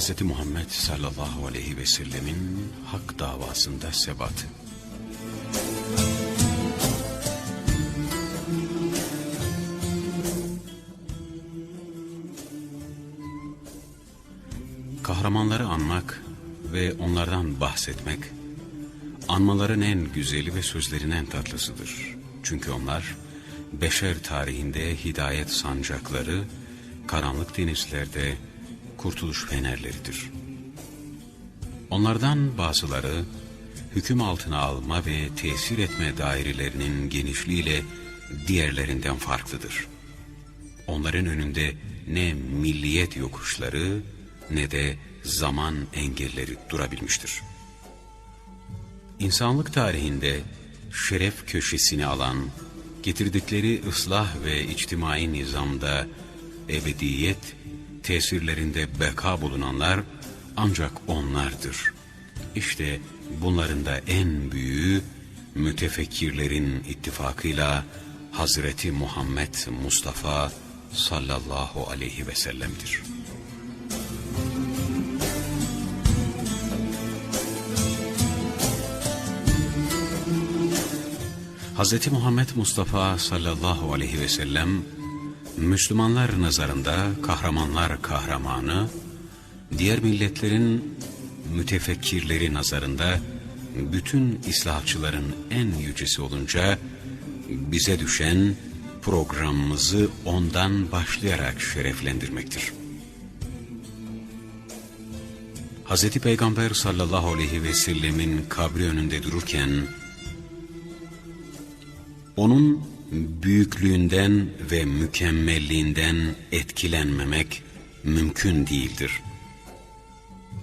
Hz. Muhammed sallallahu aleyhi ve sellemin hak davasında sebatı. Kahramanları anmak ve onlardan bahsetmek, anmaların en güzeli ve sözlerin en tatlısıdır. Çünkü onlar, beşer tarihinde hidayet sancakları, karanlık denizlerde kurtuluş fenerleridir. Onlardan bazıları, hüküm altına alma ve tesir etme dairelerinin genişliğiyle diğerlerinden farklıdır. Onların önünde ne milliyet yokuşları ne de zaman engelleri durabilmiştir. İnsanlık tarihinde şeref köşesini alan, getirdikleri ıslah ve içtimai nizamda ebediyet, tesirlerinde beka bulunanlar ancak onlardır. İşte bunların da en büyüğü mütefekkirlerin ittifakıyla Hazreti Muhammed Mustafa sallallahu aleyhi ve sellem'dir. Hz. Muhammed Mustafa sallallahu aleyhi ve sellem, Müslümanlar nazarında kahramanlar kahramanı, diğer milletlerin mütefekkirleri nazarında bütün İslamcıların en yücesi olunca, bize düşen programımızı ondan başlayarak şereflendirmektir. Hz. Peygamber sallallahu aleyhi ve sellemin kabri önünde dururken, onun büyüklüğünden ve mükemmelliğinden etkilenmemek mümkün değildir.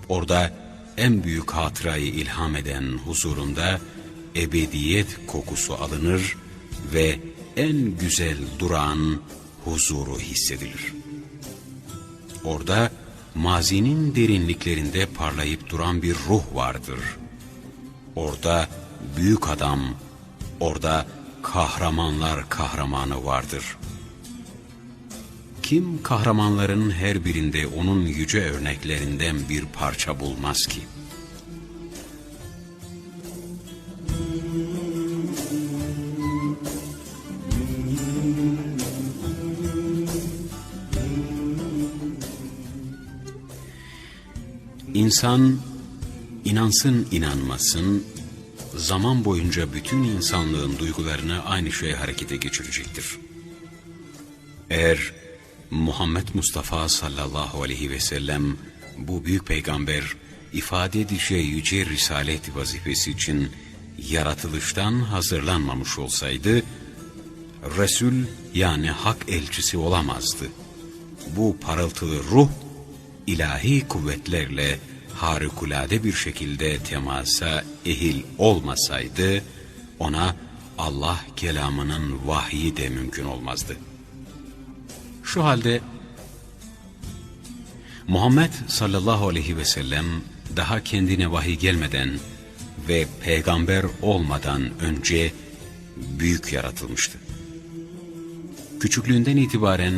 Orada en büyük hatırayı ilham eden huzurunda ebediyet kokusu alınır ve en güzel durağın huzuru hissedilir. Orada mazinin derinliklerinde parlayıp duran bir ruh vardır. Orada büyük adam, orada kahramanlar kahramanı vardır. Kim kahramanların her birinde onun yüce örneklerinden bir parça bulmaz ki? İnsan inansın inanmasın zaman boyunca bütün insanlığın duygularını aynı şey harekete geçirecektir. Eğer Muhammed Mustafa sallallahu aleyhi ve sellem bu büyük peygamber ifade edeceği yüce risalet vazifesi için yaratılıştan hazırlanmamış olsaydı, Resul yani hak elçisi olamazdı. Bu parıltılı ruh, ilahi kuvvetlerle harikulade bir şekilde temasa ehil olmasaydı, ona Allah kelamının vahyi de mümkün olmazdı. Şu halde Muhammed sallallahu aleyhi ve sellem daha kendine vahiy gelmeden ve peygamber olmadan önce büyük yaratılmıştı. Küçüklüğünden itibaren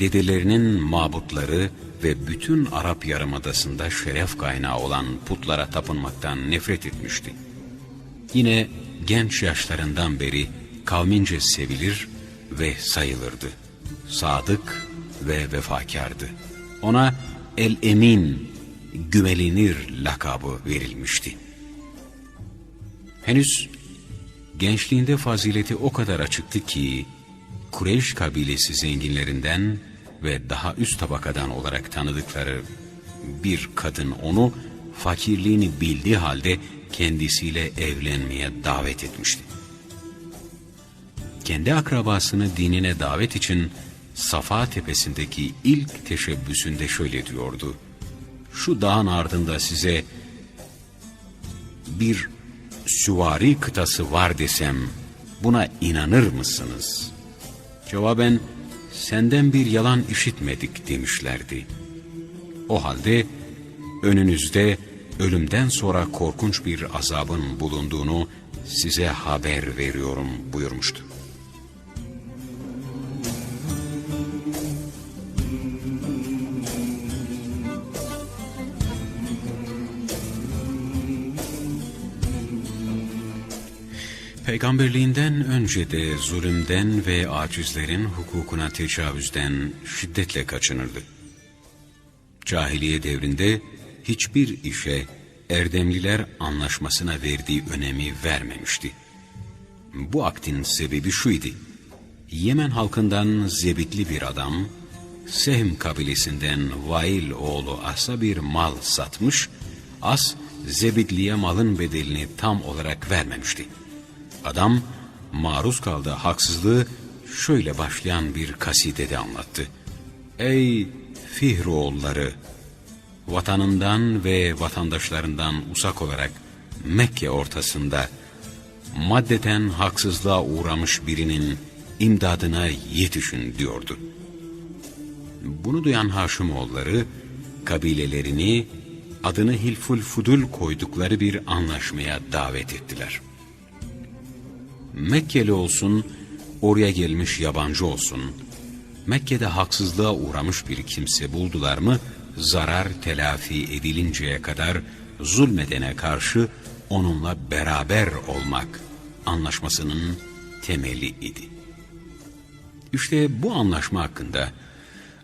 dedelerinin mabutları ve bütün Arap Yarımadası'nda şeref kaynağı olan putlara tapınmaktan nefret etmişti. Yine genç yaşlarından beri kavmince sevilir ve sayılırdı. Sadık ve vefakardı. Ona El-Emin, güvenilir lakabı verilmişti. Henüz gençliğinde fazileti o kadar açıktı ki, Kureyş kabilesi zenginlerinden ve daha üst tabakadan olarak tanıdıkları bir kadın onu fakirliğini bildiği halde kendisiyle evlenmeye davet etmişti. Kendi akrabasını dinine davet için Safa tepesindeki ilk teşebbüsünde şöyle diyordu. Şu dağın ardında size bir süvari kıtası var desem buna inanır mısınız? Cevaben senden bir yalan işitmedik demişlerdi. O halde önünüzde ölümden sonra korkunç bir azabın bulunduğunu size haber veriyorum buyurmuştu. Peygamberliğinden önce de zulümden ve acizlerin hukukuna tecavüzden şiddetle kaçınırdı. Cahiliye devrinde hiçbir işe Erdemliler anlaşmasına verdiği önemi vermemişti. Bu aktin sebebi şuydu. Yemen halkından zebitli bir adam, Sehm kabilesinden Vail oğlu As'a bir mal satmış, As, Zebidli'ye malın bedelini tam olarak vermemişti. Adam, maruz kaldığı haksızlığı şöyle başlayan bir kasidede anlattı. Ey Fihroğulları! Vatanından ve vatandaşlarından uzak olarak Mekke ortasında maddeten haksızlığa uğramış birinin imdadına yetişin diyordu. Bunu duyan Haşimoğulları kabilelerini adını Hilful Fudul koydukları bir anlaşmaya davet ettiler. Mekkeli olsun, oraya gelmiş yabancı olsun, Mekke'de haksızlığa uğramış bir kimse buldular mı, zarar telafi edilinceye kadar zulmedene karşı onunla beraber olmak anlaşmasının temeli idi. İşte bu anlaşma hakkında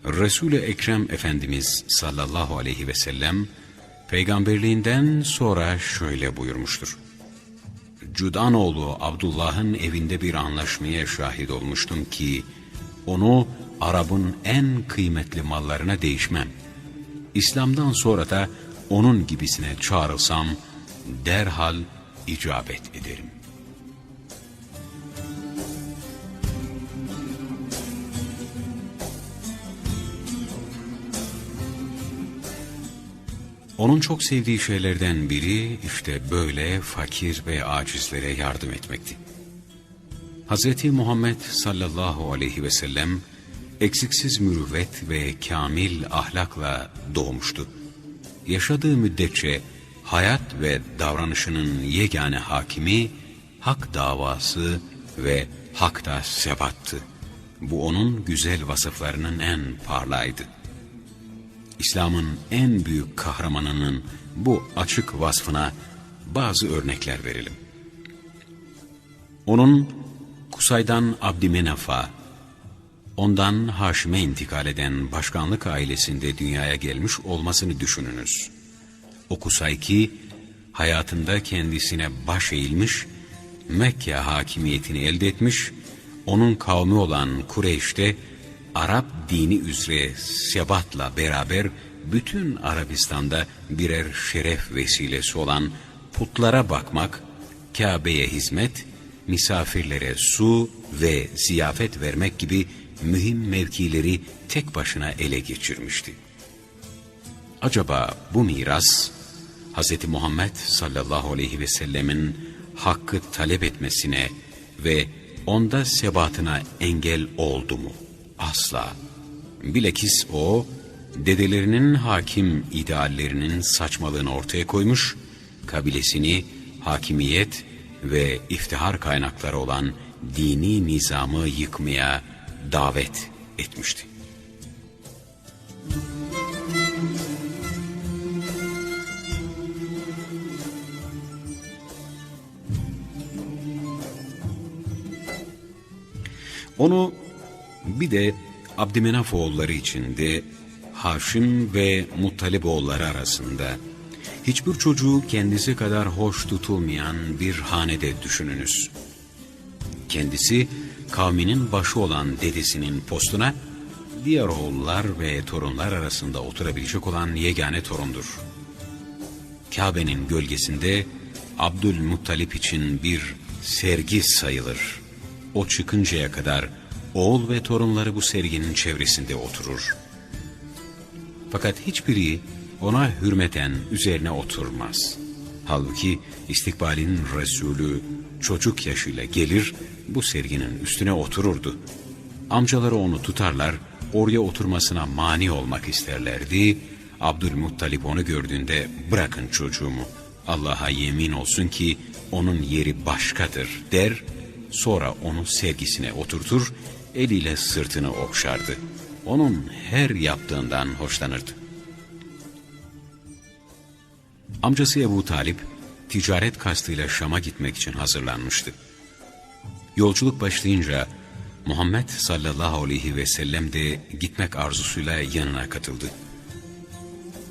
Resul-i Ekrem Efendimiz sallallahu aleyhi ve sellem peygamberliğinden sonra şöyle buyurmuştur. Cudanoğlu Abdullah'ın evinde bir anlaşmaya şahit olmuştum ki onu Arap'ın en kıymetli mallarına değişmem. İslam'dan sonra da onun gibisine çağrılsam derhal icabet ederim. Onun çok sevdiği şeylerden biri işte böyle fakir ve acizlere yardım etmekti. Hz. Muhammed sallallahu aleyhi ve sellem eksiksiz mürüvvet ve kamil ahlakla doğmuştu. Yaşadığı müddetçe hayat ve davranışının yegane hakimi hak davası ve hakta sebattı. Bu onun güzel vasıflarının en parlaydı. İslam'ın en büyük kahramanının bu açık vasfına bazı örnekler verelim. Onun Kusay'dan Abdümenaf'a, ondan Haşim'e intikal eden başkanlık ailesinde dünyaya gelmiş olmasını düşününüz. O Kusay ki hayatında kendisine baş eğilmiş, Mekke hakimiyetini elde etmiş, onun kavmi olan Kureyş'te Arap dini üzere sebatla beraber bütün Arabistan'da birer şeref vesilesi olan putlara bakmak, Kabe'ye hizmet, misafirlere su ve ziyafet vermek gibi mühim mevkileri tek başına ele geçirmişti. Acaba bu miras Hz. Muhammed sallallahu aleyhi ve sellemin hakkı talep etmesine ve onda sebatına engel oldu mu? Asla. Bilakis o, dedelerinin hakim ideallerinin saçmalığını ortaya koymuş, kabilesini hakimiyet ve iftihar kaynakları olan dini nizamı yıkmaya davet etmişti. Onu bir de Abdümenaf oğulları içinde Haşim ve Muttalip oğulları arasında hiçbir çocuğu kendisi kadar hoş tutulmayan bir hanede düşününüz. Kendisi kavminin başı olan dedesinin postuna diğer oğullar ve torunlar arasında oturabilecek olan yegane torundur. Kabe'nin gölgesinde Abdülmuttalip için bir sergi sayılır. O çıkıncaya kadar oğul ve torunları bu serginin çevresinde oturur. Fakat hiçbiri ona hürmeten üzerine oturmaz. Halbuki istikbalin Resulü çocuk yaşıyla gelir, bu serginin üstüne otururdu. Amcaları onu tutarlar, oraya oturmasına mani olmak isterlerdi. Abdülmuttalip onu gördüğünde bırakın çocuğumu, Allah'a yemin olsun ki onun yeri başkadır der, sonra onu sergisine oturtur, eliyle sırtını okşardı. Onun her yaptığından hoşlanırdı. Amcası Ebu Talip, ticaret kastıyla Şam'a gitmek için hazırlanmıştı. Yolculuk başlayınca Muhammed sallallahu aleyhi ve sellem de gitmek arzusuyla yanına katıldı.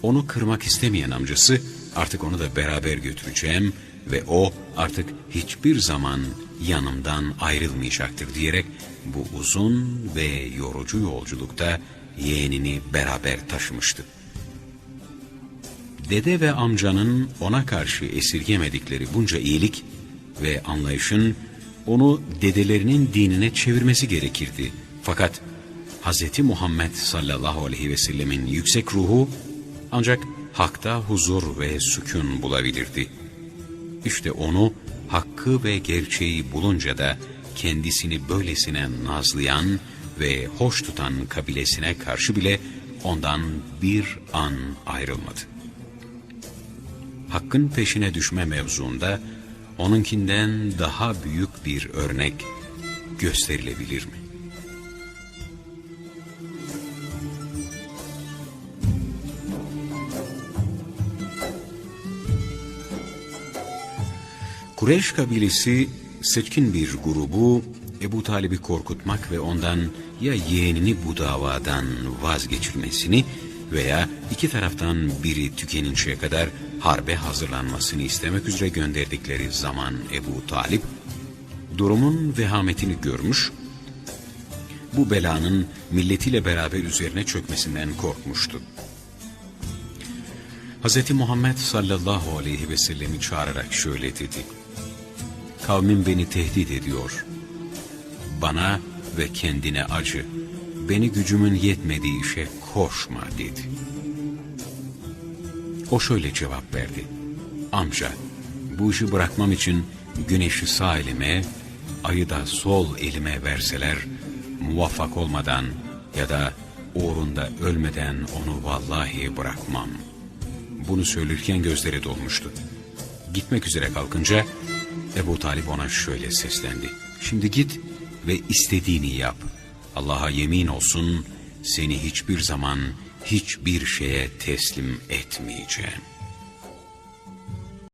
Onu kırmak istemeyen amcası artık onu da beraber götüreceğim ve o artık hiçbir zaman yanımdan ayrılmayacaktır diyerek bu uzun ve yorucu yolculukta yeğenini beraber taşımıştı. Dede ve amcanın ona karşı esirgemedikleri bunca iyilik ve anlayışın onu dedelerinin dinine çevirmesi gerekirdi. Fakat Hz. Muhammed sallallahu aleyhi ve sellemin yüksek ruhu ancak hakta huzur ve sükun bulabilirdi. İşte onu hakkı ve gerçeği bulunca da kendisini böylesine nazlayan ve hoş tutan kabilesine karşı bile ondan bir an ayrılmadı. Hakkın peşine düşme mevzuunda onunkinden daha büyük bir örnek gösterilebilir mi? Kureyş kabilesi seçkin bir grubu Ebu Talib'i korkutmak ve ondan ya yeğenini bu davadan vazgeçirmesini veya iki taraftan biri tükeninceye kadar harbe hazırlanmasını istemek üzere gönderdikleri zaman Ebu Talip durumun vehametini görmüş, bu belanın milletiyle beraber üzerine çökmesinden korkmuştu. Hz. Muhammed sallallahu aleyhi ve sellemi çağırarak şöyle dedi. Kavmim beni tehdit ediyor. Bana ve kendine acı. Beni gücümün yetmediği işe koşma dedi. O şöyle cevap verdi. Amca, bu işi bırakmam için güneşi sağ elime, ayı da sol elime verseler, muvaffak olmadan ya da uğrunda ölmeden onu vallahi bırakmam. Bunu söylerken gözleri dolmuştu. Gitmek üzere kalkınca Ebu Talip ona şöyle seslendi. Şimdi git ve istediğini yap. Allah'a yemin olsun seni hiçbir zaman hiçbir şeye teslim etmeyeceğim.''